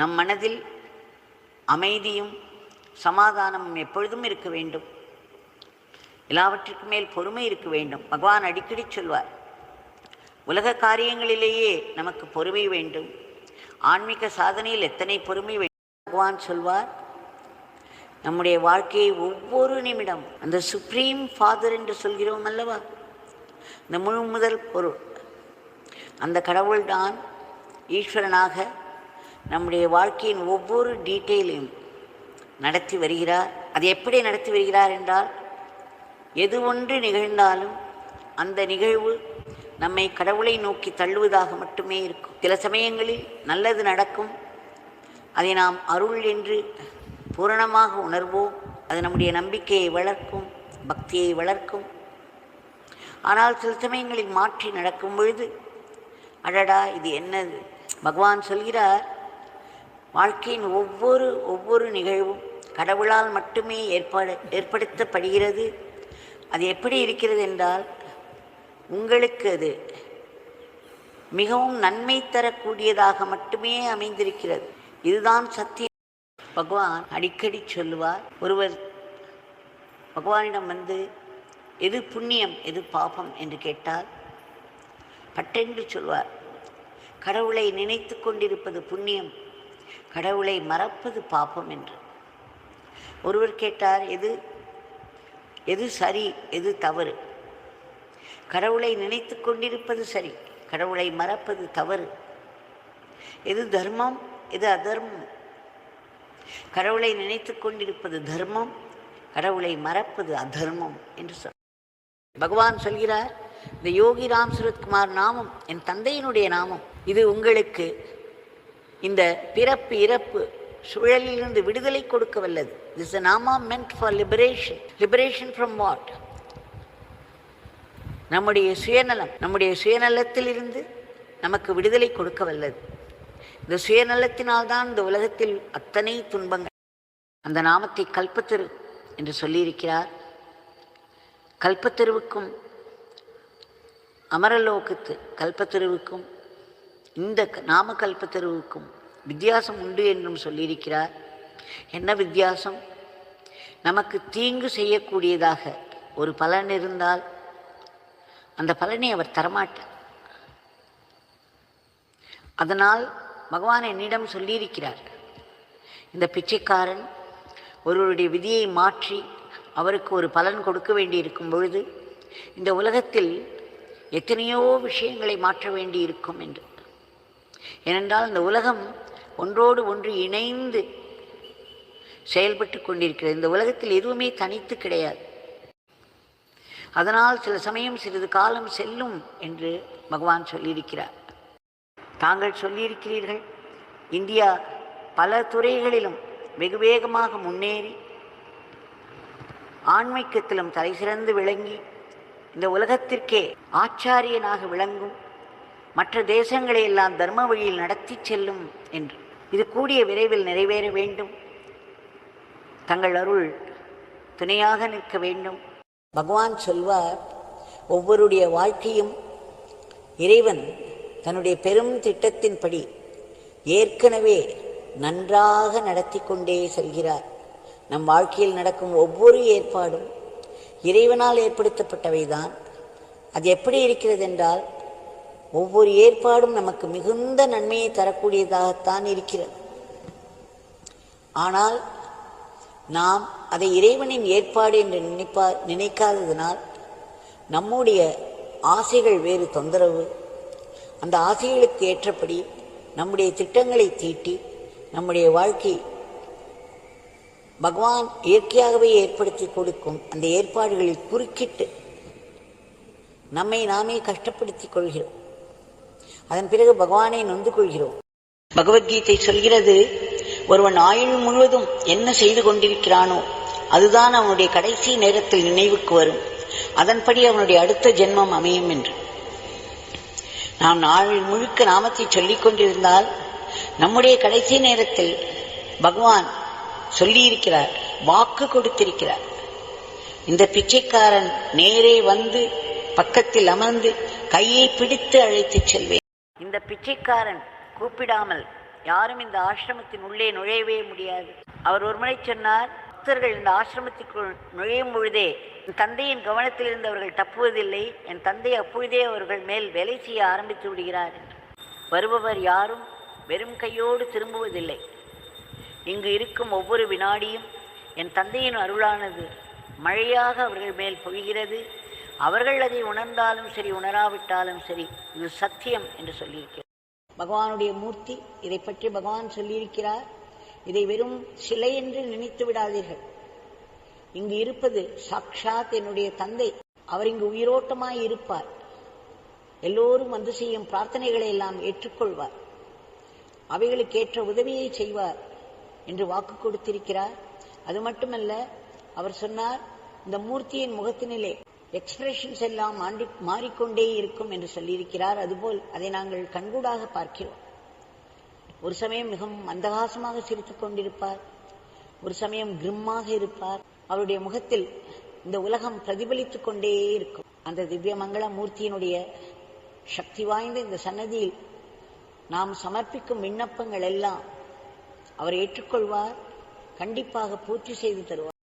நம் மனதில் அமைதியும் சமாதானமும் எப்பொழுதும் இருக்க வேண்டும். எல்லாவற்றிற்கு மேல் பொறுமை இருக்க வேண்டும். பகவான் அடிக்கடி சொல்வார் உலக காரியங்களிலேயே நமக்கு பொறுமை வேண்டும். ஆன்மீக சாதனையில் எத்தனை பொறுமை வேண்டும்? பகவான் சொல்வார் நம்முடைய வாழ்க்கையை ஒவ்வொரு நிமிடம் அந்த சுப்ரீம் ஃபாதர் என்று சொல்கிறோம் அல்லவா? இந்த முழு முதல் பொருள். அந்த கடவுள்தான் ஈஸ்வரனாக நம்முடைய வாழ்க்கையின் ஒவ்வொரு டீட்டெயிலையும் நடத்தி வருகிறார். அது எப்படி நடத்தி வருகிறார் என்றால் எது ஒன்று நிகழ்ந்தாலும் அந்த நிகழ்வு நம்மை கடவுளை நோக்கி தள்ளுவதாக மட்டுமே இருக்கும். சில சமயங்களில் நல்லது நடக்கும். அதை நாம் அருள் என்று பூரணமாக உணர்வோம். அது நம்முடைய நம்பிக்கையை வளர்க்கும் பக்தியை வளர்க்கும். ஆனால் சில சமயங்களில் மாற்றி நடக்கும் பொழுது அடடா இது என்னது? பகவான் சொல்கிறார் வாழ்க்கையின் ஒவ்வொரு ஒவ்வொரு நிகழ்வும் கடவுளால் மட்டுமே ஏற்பாடு ஏற்படுத்தப்படுகிறது. அது எப்படி இருக்கிறது என்றால் உங்களுக்கு அது மிகவும் நன்மை தரக்கூடியதாக மட்டுமே அமைந்திருக்கிறது. இதுதான் சத்தியம். பகவான் அடிக்கடி சொல்லுவார் ஒருவர் பகவானிடம் வந்து எது புண்ணியம் எது பாபம்? என்று கேட்டால் பட்டென்று சொல்வார். கடவுளை நினைத்து கொண்டிருப்பது புண்ணியம் கடவுளை மறப்பது பாபம் என்று. ஒருவர் கேட்டார் எது எது சரி எது தவறு? கடவுளை நினைத்து கொண்டிருப்பது சரி கடவுளை மறப்பது தவறு. எது தர்மம் எது அதர்மம்? கடவுளை நினைத்து கொண்டிருப்பது தர்மம் கடவுளை மறப்பது அதர்மம் என்று சொல். பகவான் சொல்கிறார் இந்த யோகி ராம் சுரத்குமார் நாமம் என் தந்தையினுடைய நாமம் இது உங்களுக்கு இந்த பிறப்பு இறப்பு சூழலிலிருந்து விடுதலை கொடுக்க வல்லது திஸ் நாமா மென்ட் for liberation liberation from what நம்முடைய சுயநலம். நம்முடைய சுயநலத்திலிருந்து நமக்கு விடுதலை கொடுக்க வல்லது இந்த சுயநலத்தினால்தான் இந்த உலகத்தில் அத்தனை துன்பங்கள். அந்த நாமத்தை கல்பத்திரு என்று சொல்லியிருக்கிறார். கல்பத்திருவுக்கும் அமரலோகத்து கல்பத்திருவுக்கும் இந்த நாமகல்ப தெருவுக்கும் வித்தியாசம் உண்டு என்றும் சொல்லியிருக்கிறார். என்ன வித்தியாசம்? நமக்கு தீங்கு செய்யக்கூடியதாக ஒரு பலன் இருந்தால் அந்த பலனை அவர் தரமாட்டார். அதனால் பகவான் என்னிடம் சொல்லியிருக்கிறார் இந்த பிச்சைக்காரன் ஒருவருடைய விதியை மாற்றி அவருக்கு ஒரு பலன் கொடுக்க வேண்டியிருக்கும் பொழுது இந்த உலகத்தில் எத்தனையோ விஷயங்களை மாற்ற வேண்டியிருக்கும் என்று. ஏனென்றால் இந்த உலகம் ஒன்றோடு ஒன்று இணைந்து செயல்பட்டு கொண்டிருக்கிறது. இந்த உலகத்தில் எதுவுமே தனித்து கிடையாது. அதனால் சில சமயம் சிறிது காலம் செல்லும் என்று பகவான் சொல்லியிருக்கிறார். தாங்கள் சொல்லியிருக்கிறீர்கள் இந்தியா பல துறைகளிலும் வெகு வேகமாக முன்னேறி ஆன்மீக்கத்திலும் தலை சிறந்து விளங்கி இந்த உலகத்திற்கே ஆச்சாரியனாக விளங்கும் மற்ற தேசங்களை எல்லாம் தர்ம வழியில் நடத்தி செல்லும் என்று. இது கூடிய விரைவில் நிறைவேற வேண்டும். தங்கள் அருள் துணையாக நிற்க வேண்டும். பகவான் சொல்வார் ஒவ்வொருடைய வாழ்க்கையும் இறைவன் தன்னுடைய பெரும் திட்டத்தின்படி ஏற்கனவே நன்றாக நடத்தி கொண்டே செல்கிறார். நம் வாழ்க்கையில் நடக்கும் ஒவ்வொரு ஏற்பாடும் இறைவனால் ஏற்படுத்தப்பட்டவைதான். அது எப்படி இருக்கிறது என்றால் ஒவ்வொரு ஏற்பாடும் நமக்கு மிகுந்த நன்மையை தரக்கூடியதாகத்தான் இருக்கிறது. ஆனால் நாம் அதை இறைவனின் ஏற்பாடு என்று நினைப்பா நினைக்காததினால் நம்முடைய ஆசைகள் வேறு தொந்தரவு. அந்த ஆசைகளுக்கு ஏற்றபடி நம்முடைய திட்டங்களை தீட்டி நம்முடைய வாழ்க்கை பகவான் இயற்கையாகவே ஏற்படுத்தி கொடுக்கும் அந்த ஏற்பாடுகளில் குறுக்கிட்டு நம்மை நாமே கஷ்டப்படுத்திக் கொள்கிறோம். அதன் பிறகு பகவானை நொந்து கொள்கிறோம். பகவத்கீதை சொல்கிறது ஒருவன் ஆயுள் முழுவதும் என்ன செய்து கொண்டிருக்கிறானோ அதுதான் அவனுடைய கடைசி நேரத்தில் நினைவுக்கு வரும். அதன்படி அவனுடைய அடுத்த ஜென்மம் அமையும் என்று. நாம் நாள் முழுக்க நாமத்தை சொல்லிக் கொண்டிருந்தால் நம்முடைய கடைசி நேரத்தில் பகவான் சொல்லியிருக்கிறார் வாக்கு கொடுத்திருக்கிறார். இந்த பிச்சைக்காரன் நேரே வந்து பக்கத்தில் அமர்ந்து கையை பிடித்து அழைத்துச் செல்வேன். இந்த பிச்சைக்காரன் கூப்பிடாமல் யாரும் இந்த ஆசிரமத்தின் உள்ளே நுழையவே முடியாது. அவர் ஒருமுறை சொன்னார் பக்தர்கள் இந்த ஆசிரமத்திற்குள் நுழையும் பொழுதே என் தந்தையின் கவனத்தில் அவர்கள் தப்புவதில்லை. என் தந்தை அப்பொழுதே அவர்கள் மேல் வேலை செய்ய ஆரம்பித்து விடுகிறார். என்று வருபவர் யாரும் வெறும் கையோடு திரும்புவதில்லை. இங்கு இருக்கும் ஒவ்வொரு வினாடியும் என் தந்தையின் அருளானது மழையாக அவர்கள் மேல் பொழிகிறது. அவர்கள் அதை உணர்ந்தாலும் சரி உணராவிட்டாலும் சரி இது சத்தியம் என்று சொல்லியிருக்கிறார். பகவானுடைய மூர்த்தி இதை பற்றி பகவான் சொல்லியிருக்கிறார். இதை வெறும் சிலை என்று நினைத்து விடாதீர்கள். இங்கு இருப்பது சாக்ஷாத் என்னுடைய தந்தை. அவர் இங்கு உயிரோட்டமாய் இருப்பார். எல்லோரும் வந்து செய்யும் பிரார்த்தனைகளை எல்லாம் ஏற்றுக்கொள்வார். அவைகளுக்கு ஏற்ற உதவியை செய்வார் என்று வாக்கு கொடுத்திருக்கிறார். அது மட்டுமல்ல அவர் சொன்னார் இந்த மூர்த்தியின் முகத்தினிலே எக்ஸ்பிரஷன்ஸ் எல்லாம் ஆண்டி மாறிக்கொண்டே இருக்கும் என்று சொல்லியிருக்கிறார். அதுபோல் அதை நாங்கள் கண்கூடாக பார்க்கிறோம். ஒரு சமயம் மிகவும் மந்தகாசமாக சிரித்துக் கொண்டிருப்பார். ஒரு சமயம் கிரிம்மாக இருப்பார். அவருடைய முகத்தில் இந்த உலகம் பிரதிபலித்துக் கொண்டே இருக்கும். அந்த திவ்ய மங்கள மூர்த்தியினுடைய சக்தி வாய்ந்த இந்த சன்னதியில் நாம் சமர்ப்பிக்கும் விண்ணப்பங்கள் எல்லாம் அவர் ஏற்றுக்கொள்வார். கண்டிப்பாக பூர்த்தி செய்து தருவார்.